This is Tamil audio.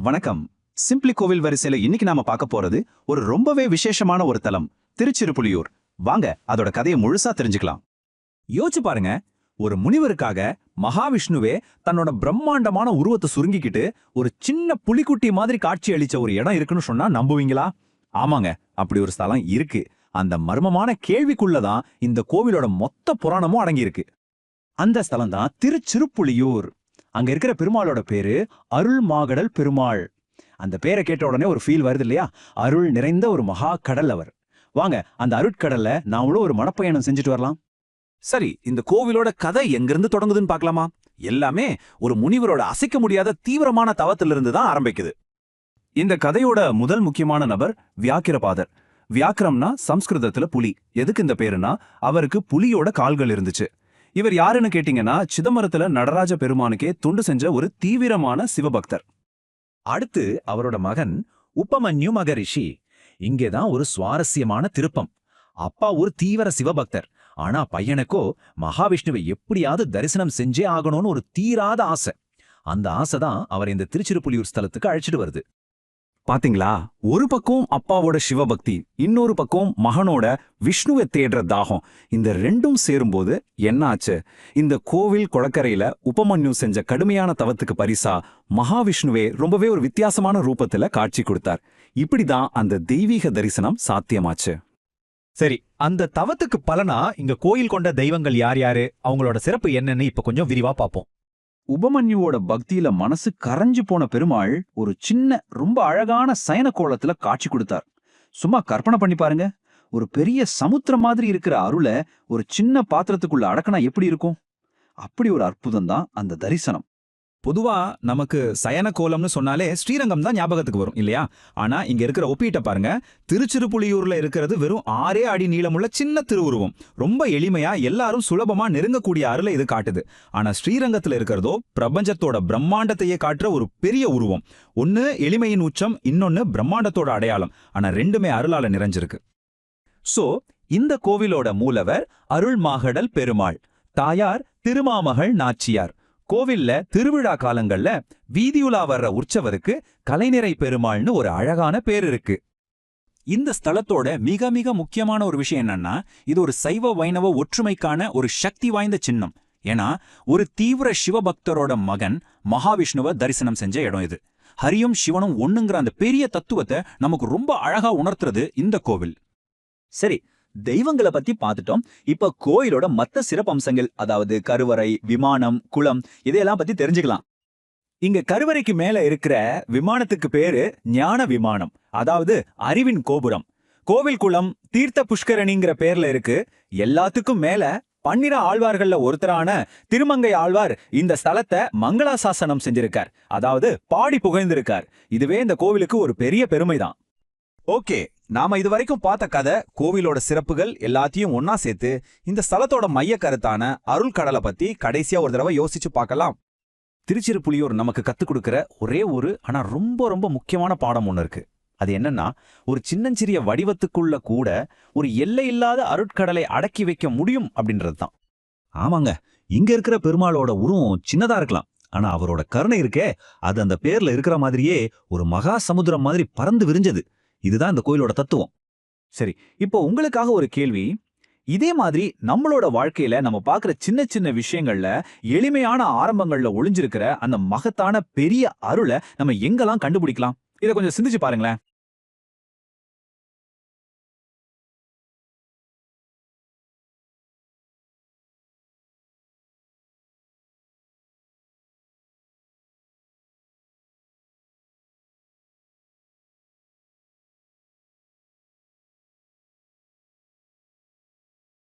வணக்கம். சிம்பிளி கோவில் வரிசையில இன்னைக்கு நாம பார்க்க போறது ஒரு ரொம்பவே விசேஷமான ஒரு தலம் திருச்சிருப்புலியூர் வாங்க அதோட கதையை முழுசா தெரிஞ்சுக்கலாம். யோசிச்சு பாருங்க ஒரு முனிவருக்காக மகாவிஷ்ணுவே தன்னோட பிரம்மாண்டமான உருவத்தை சுருங்கிக்கிட்டு ஒரு சின்ன புலிக்குட்டி மாதிரி காட்சி அளிச்ச ஒரு இடம் இருக்குன்னு சொன்னா நம்புவீங்களா? ஆமாங்க அப்படி ஒரு ஸ்தலம் இருக்கு. அந்த மர்மமான கேள்விக்குள்ளதான் இந்த கோவிலோட மொத்த புராணமும் அடங்கியிருக்கு. அந்த ஸ்தலம் தான் திருச்சிருப்புலியூர் அங்க இருக்கிற பெருமாளோட பேரு அருள் மாகடல் பெருமாள். அந்த பேரை கேட்ட உடனே ஒரு ஃபீல் வருது இல்லையா? அருள் நிறைந்த ஒரு மகா கடல் அவர். வாங்க அந்த அருட்கடல்ல நாமளும் ஒரு மனப்பயணம் செஞ்சுட்டு வரலாம். சரி இந்த கோவிலோட கதை எங்கிருந்து தொடங்குதுன்னு பார்க்கலாமா? எல்லாமே ஒரு முனிவரோட அசைக்க முடியாத தீவிரமான தவத்திலிருந்து தான் ஆரம்பிக்குது. இந்த கதையோட முதல் முக்கியமான நபர் வியாக்கிரபாதர். வியாக்கிரம்னா சம்ஸ்கிருதத்துல புலி. எதுக்கு இந்த பேருனா அவருக்கு புலியோட கால்கள் இருந்துச்சு. இவர் யாருன்னு கேட்டீங்கன்னா சிதம்பரத்துல நடராஜ பெருமானுக்கே தொண்டு செஞ்ச ஒரு தீவிரமான சிவபக்தர். அடுத்து அவரோட மகன் உப்பமன்யு மகரிஷி இங்கேதான் ஒரு சுவாரஸ்யமான திருப்பம். அப்பா ஒரு தீவிர சிவபக்தர். ஆனா பையனுக்கோ மகாவிஷ்ணுவை எப்படியாவது தரிசனம் செஞ்சே ஆகணும்னு ஒரு தீராத ஆசை. அந்த ஆசை தான் அவர் இந்த திருச்சிறுப்புலியூர் ஸ்தலத்துக்கு அழைச்சிட்டு வருது. பாத்தீங்களா? ஒரு பக்கம் அப்பாவோட சிவபக்தி இன்னொரு பக்கம் மகனோட விஷ்ணுவை தேடுற தாகம். இந்த ரெண்டும் சேரும்போது என்ன ஆச்சு இந்த கோவில் குளக்கரையில உபமன்யு செஞ்ச கடுமையான தவத்துக்கு பரிசா மகாவிஷ்ணுவே ரொம்பவே ஒரு வித்தியாசமான ரூபத்துல காட்சி கொடுத்தார். இப்படிதான் அந்த தெய்வீக தரிசனம் சாத்தியமாச்சு. சரி அந்த தவத்துக்கு பலனா இங்க கோயில் கொண்ட தெய்வங்கள் யார் யாரு? அவங்களோட சிறப்பு என்னன்னு இப்ப கொஞ்சம் விரிவா பார்ப்போம் உபமன்யுவோட பக்தியில மனசு கரைஞ்சு போன பெருமாள் ஒரு சின்ன ரொம்ப அழகான சயன கோலத்துல காட்சி கொடுத்தார். சும்மா கற்பனை பண்ணி பாருங்க. ஒரு பெரிய சமுத்திரம் மாதிரி இருக்கிற அருளை ஒரு சின்ன பாத்திரத்துக்குள்ள அடக்கினா எப்படி இருக்கும்? அப்படி ஒரு அற்புதம் தான் அந்த தரிசனம். பொதுவா நமக்கு சயன கோலம்னு சொன்னாலே ஸ்ரீரங்கம் தான் ஞாபகத்துக்கு வரும் இல்லையா? ஆனா இங்க இருக்கிற ஒப்பீட்டை பாருங்க. திருச்சிருப்புலியூர்ல இருக்கிறது வெறும் ஆறே அடி நீளமுள்ள சின்ன திருவுருவம். ரொம்ப எளிமையா எல்லாரும் சுலபமா நெருங்கக்கூடிய அருளை இது காட்டுது. ஆனா ஸ்ரீரங்கத்துல இருக்கிறதோ பிரபஞ்சத்தோட பிரம்மாண்டத்தையே காட்டுற ஒரு பெரிய உருவம். ஒன்னு எளிமையின் உச்சம் இன்னொன்னு பிரம்மாண்டத்தோட அடையாளம். ஆனா ரெண்டுமே அருளால நிறைஞ்சிருக்கு. சோ இந்த கோவிலோட மூலவர் அருள் மாகடல் பெருமாள். தாயார் திருமாமகள் நாச்சியார். கோவில்ல திருவிழா காலங்கள்ல வீதியுலா வர்ற உற்சவருக்கு கலைநிறை பெருமாள்னு ஒரு அழகான பேர் இருக்கு. இந்த ஸ்தலத்தோட மிக மிக முக்கியமான ஒரு விஷயம் என்னன்னா இது ஒரு சைவ வைணவ ஒற்றுமைக்கான ஒரு சக்தி வாய்ந்த சின்னம். ஏன்னா ஒரு தீவிர சிவபக்தரோட மகன் மகாவிஷ்ணுவ தரிசனம் செஞ்ச இடம் இது. ஹரியும் சிவனும் ஒண்ணுங்கிற அந்த பெரிய தத்துவத்தை நமக்கு ரொம்ப அழகா உணர்த்துறது இந்த கோவில். சரி தெய்வங்களை பத்தி பார்த்துட்டோம். இப்ப கோயிலோட மத்த சிறப்பம்சங்கள் அதாவது கருவறை விமானம் குளம் இதையெல்லாம் பத்தி தெரிஞ்சுக்கலாம். இங்க கருவறைக்கு மேல இருக்கிற விமானத்துக்கு பேரு ஞான விமானம் அதாவது அறிவின் கோபுரம். கோவில் குளம் தீர்த்த புஷ்கரணிங்கிற பேர்ல இருக்கு. எல்லாத்துக்கும் மேல பன்னிர ஆழ்வார்கள்ல ஒருத்தரான திருமங்கை ஆழ்வார் இந்த ஸ்தலத்தை மங்களாசாசனம் செஞ்சிருக்கார். அதாவது பாடி புகழ்ந்திருக்கார். இதுவே இந்த கோவிலுக்கு ஒரு பெரிய பெருமைதான். ஓகே நாம இதுவரைக்கும் பார்த்த கதை கோவிலோட சிறப்புகள் எல்லாத்தையும் ஒன்னா சேர்த்து இந்த ஸ்தலத்தோட மைய கருத்தான அருள் கடலை பத்தி கடைசியா ஒரு தடவை யோசிச்சு பார்க்கலாம். திருச்சிருப்புலியூர் நமக்கு கத்துக் கொடுக்கிற ஒரே ஒரு ஆனா ரொம்ப ரொம்ப முக்கியமான பாடம் ஒன்று இருக்கு. அது என்னன்னா ஒரு சின்னஞ்சிறிய வடிவத்துக்குள்ள கூட ஒரு எல்லை இல்லாத அருட்கடலை அடக்கி வைக்க முடியும் அப்படின்றது தான் ஆமாங்க இங்க இருக்கிற பெருமாளோட உருவம் சின்னதா இருக்கலாம் ஆனா அவரோட கருணை இருக்கே அது அந்த பேர்ல இருக்கிற மாதிரியே ஒரு மகா சமுத்திரம் மாதிரி பறந்து விரிஞ்சது. இதுதான் இந்த கோயிலோட தத்துவம். சரி இப்போ உங்களுக்காக ஒரு கேள்வி. இதே மாதிரி நம்மளோட வாழ்க்கையில நம்ம பார்க்குற சின்ன சின்ன விஷயங்கள்ல எளிமையான ஆரம்பங்கள்ல ஒளிஞ்சிருக்கிற அந்த மகத்தான பெரிய அருளை நம்ம எங்கெல்லாம் கண்டுபிடிக்கலாம்? இதை கொஞ்சம் சிந்திச்சு பாருங்களேன்.